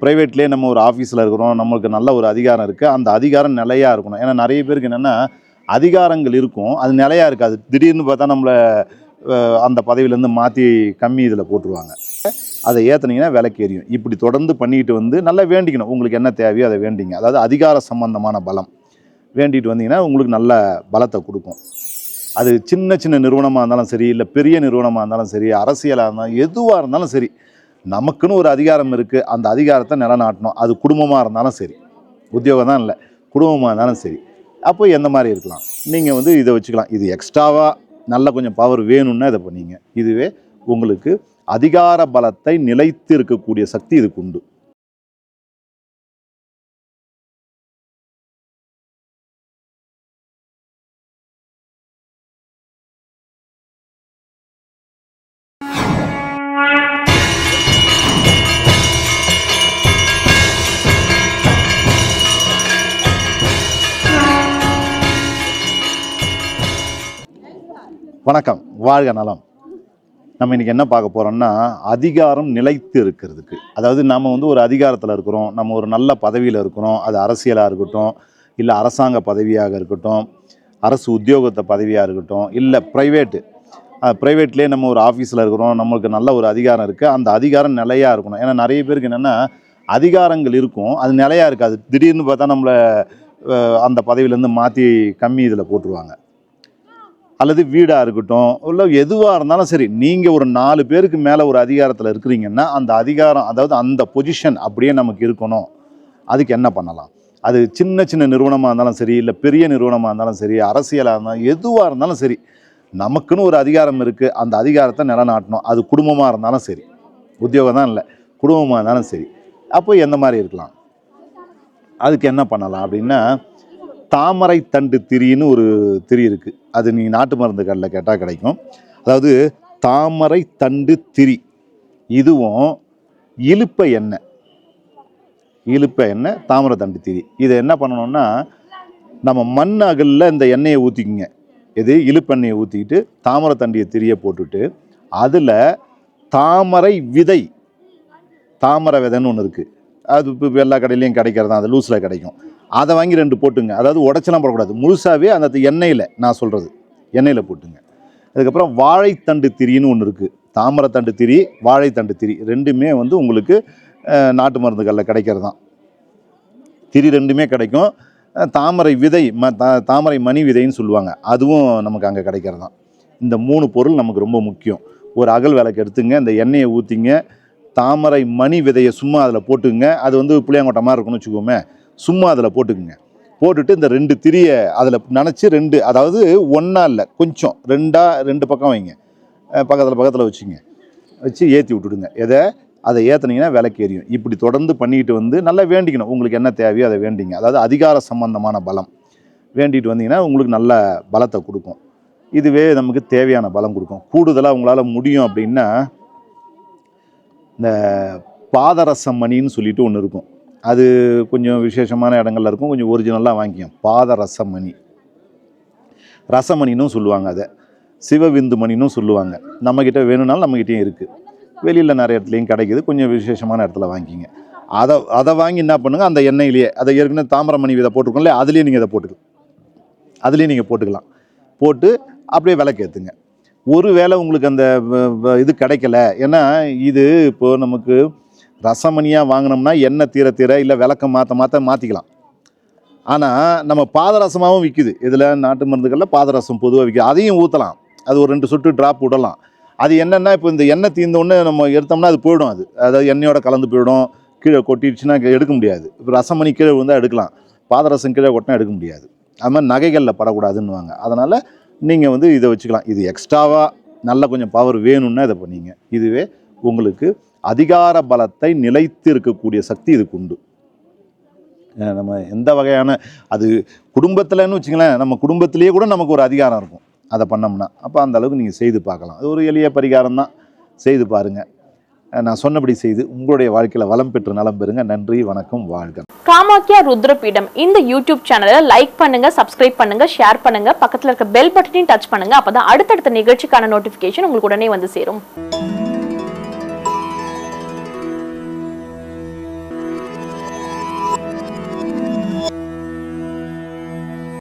ப்ரைவேட்லேயே நம்ம ஒரு ஆஃபீஸில் இருக்கிறோம். நம்மளுக்கு நல்ல ஒரு அதிகாரம் இருக்குது அந்த அதிகாரம் நிலையாக இருக்கணும். ஏன்னா நிறைய பேருக்கு என்னென்னா அதிகாரங்கள் இருக்கும். அது நிலையாக இருக்காது. திடீர்னு பார்த்தா நம்மளை அந்த பதவியிலேருந்து மாற்றி கம்மி இதில் போட்டுருவாங்க. அதை ஏற்றுனீங்கன்னா விலைக்கு எரியும் இப்படி தொடர்ந்து பண்ணிக்கிட்டு வந்து நல்லா வேண்டிக்கணும். உங்களுக்கு என்ன தேவையோ அதை வேண்டிங்க. அதாவது அதிகார சம்பந்தமான பலம். வேண்டிட்டு வந்தீங்கன்னா உங்களுக்கு நல்ல பலத்தை கொடுக்கும். அது சின்ன சின்ன நிறுவனமாக இருந்தாலும் சரி இல்லை பெரிய நிறுவனமாக இருந்தாலும் சரி அரசியலாக இருந்தாலும் எதுவாக இருந்தாலும் சரி நமக்குன்னு ஒரு அதிகாரம் இருக்குது அந்த அதிகாரத்தை நிலநாட்டணும். அது குடும்பமாக இருந்தாலும் சரி. உத்தியோகம் தான் இல்லை. குடும்பமாக இருந்தாலும் சரி. அப்போ எந்த மாதிரி இருக்கலாம்? நீங்கள் வந்து இதை வச்சுக்கலாம். இது எக்ஸ்ட்ராவாக நல்ல கொஞ்சம் பவர் வேணும்னா இதை பண்ணீங்க. இதுவே உங்களுக்கு அதிகார பலத்தை நிலைத்து இருக்கக்கூடிய சக்தி இதுக்கு உண்டு. வணக்கம். வாழ்க நலம். நம்ம இன்னைக்கு என்ன பார்க்க போறோம்னா அதிகாரம் நிலைத்து இருக்கிறதுக்கு. அதாவது நம்ம வந்து ஒரு அதிகாரத்தில் இருக்கிறோம் நம்ம ஒரு நல்ல பதவியில் இருக்கிறோம் அது அரசியலாக இருக்கட்டும் இல்லை அரசாங்க பதவியாக இருக்கட்டும் அரசு உத்தியோகத்தை பதவியாக இருக்கட்டும் இல்லை ப்ரைவேட்டு ப்ரைவேட்லேயே நம்ம ஒரு ஆஃபீஸில் இருக்கிறோம் நம்மளுக்கு நல்ல ஒரு அதிகாரம் இருக்குது அந்த அதிகாரம் நிலையாக இருக்கணும். ஏன்னா நிறைய பேருக்கு என்னென்னா அதிகாரங்கள் இருக்கும் அது நிலையாக இருக்காது. திடீர்னு பார்த்தா நம்மளை அந்த பதவியிலேருந்து மாற்றி கம்மி இதில் போட்டுருவாங்க. அல்லது வீடாக இருக்கட்டும் இல்லை எதுவாக இருந்தாலும் சரி நீங்கள் ஒரு நாலு பேருக்கு மேலே ஒரு அதிகாரத்தில் இருக்கிறீங்கன்னா அந்த அதிகாரம் அதாவது அந்த பொசிஷன் அப்படியே நமக்கு இருக்கணும். அதுக்கு என்ன பண்ணலாம்? அது சின்ன சின்ன நிறுவனமாக இருந்தாலும் சரி இல்லை பெரிய நிறுவனமாக இருந்தாலும் சரி அரசியலாக இருந்தாலும் எதுவாக இருந்தாலும் சரி நமக்குன்னு ஒரு அதிகாரம் இருக்குது அந்த அதிகாரத்தை நிலநாட்டணும். அது குடும்பமாக இருந்தாலும் சரி. உத்தியோகம் தான் இல்லை குடும்பமாக இருந்தாலும் சரி. அப்போ எந்த மாதிரி இருக்கலாம்? அதுக்கு என்ன பண்ணலாம் அப்படின்னா தாமரை தண்டு திரின்னு ஒரு திரி இருக்குது அது நீங்கள் நாட்டு மருந்து கடையில் கேட்டால் கிடைக்கும். அதாவது தாமரை தண்டு திரி. இதுவும் இழுப்ப எண்ணெய். இழுப்ப எண்ணெய் தாமரை தண்டு திரி. இதை என்ன பண்ணணும்னா நம்ம மண் அகலில் இந்த எண்ணெயை ஊற்றிக்குங்க இது இழுப்பெண்ணெயை ஊற்றிக்கிட்டு தாமரை தண்டியை திரியை போட்டுட்டு அதில் தாமரை விதை. தாமரை விதைன்னு ஒன்று இருக்குது அது இப்போ எல்லா கடையிலையும் கிடைக்கிறது தான் அது லூஸில் கிடைக்கும். அதை வாங்கி ரெண்டு போட்டுங்க. அதாவது உடச்சலாம் போடக்கூடாது. முழுசாகவே அந்த எண்ணெயில் நான் சொல்கிறது எண்ணெயில் போட்டுங்க. அதுக்கப்புறம் வாழைத்தண்டு திரின்னு ஒன்று இருக்குது தாமரைத்தண்டு திரி வாழைத்தண்டு திரி ரெண்டுமே வந்து உங்களுக்கு நாட்டு மருந்துகளில் கிடைக்கிறது தான் திரி ரெண்டுமே கிடைக்கும். தாமரை விதை ம தா- தாமரை மணி விதைன்னு சொல்லுவாங்க. அதுவும் நமக்கு அங்கே கிடைக்கிறது தான் இந்த மூணு பொருள் நமக்கு ரொம்ப முக்கியம். ஒரு அகல் விளக்கு எடுத்துங்க இந்த எண்ணெயை ஊற்றிங்க தாமரை மணி விதையை சும்மா அதில் போட்டுங்க. அது வந்து புளியாங்கொட்டை மாதிரி வச்சுக்கோமே. சும்மா அதில் போட்டுக்குங்க. போட்டுட்டு இந்த ரெண்டு திரியை அதில் நினச்சி ரெண்டு அதாவது ஒன்றா இல்லை கொஞ்சம் ரெண்டாக ரெண்டு பக்கம் வைங்க. பக்கத்தில் பக்கத்தில் வச்சுங்க. வச்சு ஏற்றி விட்டுடுங்க. எதை? அதை ஏற்றுனீங்கன்னா விலைக்கு எரியும். இப்படி தொடர்ந்து பண்ணிக்கிட்டு வந்து நல்லா வேண்டிக்கணும். உங்களுக்கு என்ன தேவையோ அதை வேண்டிங்க. அதாவது அதிகார சம்பந்தமான பலம். வேண்டிட்டு வந்தீங்கன்னா உங்களுக்கு நல்ல பலத்தை கொடுக்கும். இதுவே நமக்கு தேவையான பலம் கொடுக்கும். கூடுதலாக உங்களால் முடியும் அப்படின்னா இந்த பாதரசம் மணின்னு சொல்லிட்டு ஒன்று இருக்கும். அது கொஞ்சம் விசேஷமான இடங்கள்ல இருக்கும். கொஞ்சம் ஒரிஜினலாக வாங்கிக்கும் பாத ரசமணி. ரசமணினும் சொல்லுவாங்க அதை. சிவவிந்து மணினும் சொல்லுவாங்க. நம்மக்கிட்ட வேணும்னாலும் நம்மக்கிட்டேயும் இருக்குது வெளியில் நிறைய இடத்துலையும் கிடைக்கிது. கொஞ்சம் விசேஷமான இடத்துல வாங்கிக்கிங்க அதை அதை வாங்கி என்ன பண்ணுங்க? அந்த எண்ணெயிலேயே அதை ஏற்கனவே தாமிரமணி விதை போட்டிருக்கோம்ல அதுலேயே நீங்கள் இதை போட்டுக்கலாம். அதுலேயே நீங்கள் போட்டுக்கலாம். போட்டு அப்படியே விளக்கேற்றுங்க ஒரு வேளை உங்களுக்கு அந்த வ- வ- இது கிடைக்கல. ஏன்னா இது இப்போது நமக்கு ரசமணியாக வாங்கினோம்னா எண்ணெய் தீர தீர இல்லை விளக்கம் மாற்ற மாற்ற மாற்றிக்கலாம் ஆனால் நம்ம பாதரசமாகவும் விற்குது இதில் நாட்டு மருந்துகளில் பாதரசம் பொதுவாக விற்குது அதையும் ஊற்றலாம் அது ஒரு ரெண்டு சொட்டு ட்ராப் விடலாம். அது என்னென்னா இப்போ இந்த எண்ணெய் தீர்ந்தோடனே நம்ம எடுத்தோம்னா அது போயிடும் அது. அதாவது எண்ணெயோட கலந்து போயிடும். கீழே கொட்டிடுச்சுன்னா எடுக்க முடியாது. இப்போ ரசமணி கீழே விழுந்தால் எடுக்கலாம். பாதரசம் கீழே கொட்டினா எடுக்க முடியாது. அது மாதிரி நகைகளில் படக்கூடாதுன்னுவாங்க. அதனால் நீங்கள் வந்து இதை வச்சுக்கலாம். இது எக்ஸ்ட்ராவாக நல்ல கொஞ்சம் பவர் வேணும்னா இதை பண்ணீங்க. இதுவே உங்களுக்கு அதிகார பலத்தை நிலைத்து இருக்கக்கூடிய சக்தி இதுக்கு உண்டு. நம்ம எந்த வகையான அது குடும்பத்தில்னு வச்சுங்களேன் நம்ம குடும்பத்திலேயே கூட நமக்கு ஒரு அதிகாரம் இருக்கும். அதை பண்ணோம்னா அப்போ அந்த அளவுக்கு நீங்கள் செய்து பார்க்கலாம். அது ஒரு எளிய பரிகாரம் தான். செய்து பாருங்கள் நான் சொன்னபடி செய்து உங்களுடைய வாழ்க்கையில் வளம் பெற்று நலம் பெறுங்க. நன்றி வணக்கம் வாழ்க. காமாக்கியா ருத்ரபீடம். இந்த யூடியூப் சேனலை லைக் பண்ணுங்க சப்ஸ்கிரைப் பண்ணுங்க ஷேர் பண்ணுங்க. பக்கத்தில் இருக்க பெல் பட்டனையும் டச் பண்ணுங்க. அப்பதான் அடுத்தடுத்த நிகழ்ச்சிக்கான நோட்டிபிகேஷன் உங்களுக்கு உடனே வந்து சேரும்.